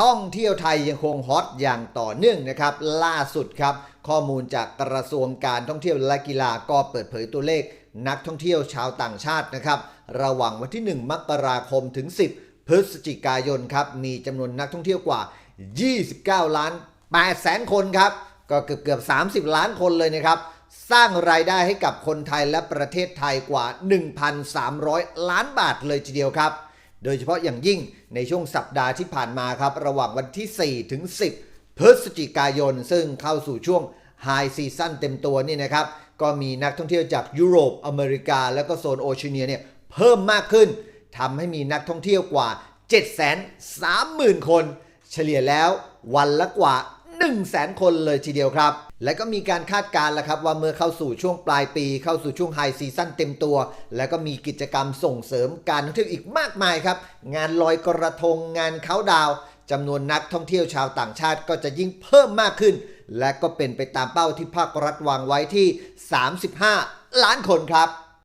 ท่องเที่ยวไทยยังคงฮอตอย่างต่อเนื่องนะครับ ล่าสุดครับ ข้อมูลจากกระทรวงการท่องเที่ยวและกีฬาก็เปิดเผยตัวเลข นักท่องเที่ยวชาวต่างชาตินะครับ ระหว่างวันที่ 1 มกราคมถึง 10 พฤศจิกายนครับ มีจำนวนนักท่องเที่ยวกว่า 29 ล้าน8แสนคนครับ ก็เกือบเกือบ30 ล้านคนเลยนะครับ สร้างรายได้ให้กับคนไทยและประเทศไทยกว่า 1,300 ล้านบาทเลยทีเดียวครับ โดยเฉพาะอย่างยิ่งในช่วงสัปดาห์ที่ผ่านมาครับ ระหว่างวันที่ 4 ถึง 10 พฤศจิกายน ซึ่งเข้าสู่ช่วงไฮซีซั่นเต็มตัวนี่นะครับ ก็มีนักท่องเที่ยวจากยุโรป อเมริกา และก็โซนโอเชียเนียเนี่ยเพิ่มมากขึ้นทำให้มีนักท่องเที่ยวกว่า 730,000 คน เฉลี่ยแล้ววันละกว่า 1 0 0 0 0แสนคนเลยทีเดียวครับ และก็มีการคาดการณ์แล้วครับว่าเมื่อเข้าสู่ช่วงปลายปี เข้าสู่ช่วงไฮซีซั่นเต็มตัว แล้วก็มีกิจกรรมส่งเสริมการท่องเที่ยวอีกมากมายครับ งานลอยกระทงงานเขาดาวจำนวนนักท่องเที่ยวชาวต่างชาติก็จะยิ่งเพิ่มมากขึ้น และก็เป็นไปตามเป้าที่ภาครัฐวางไว้ที่ 35 ล้านคนครับ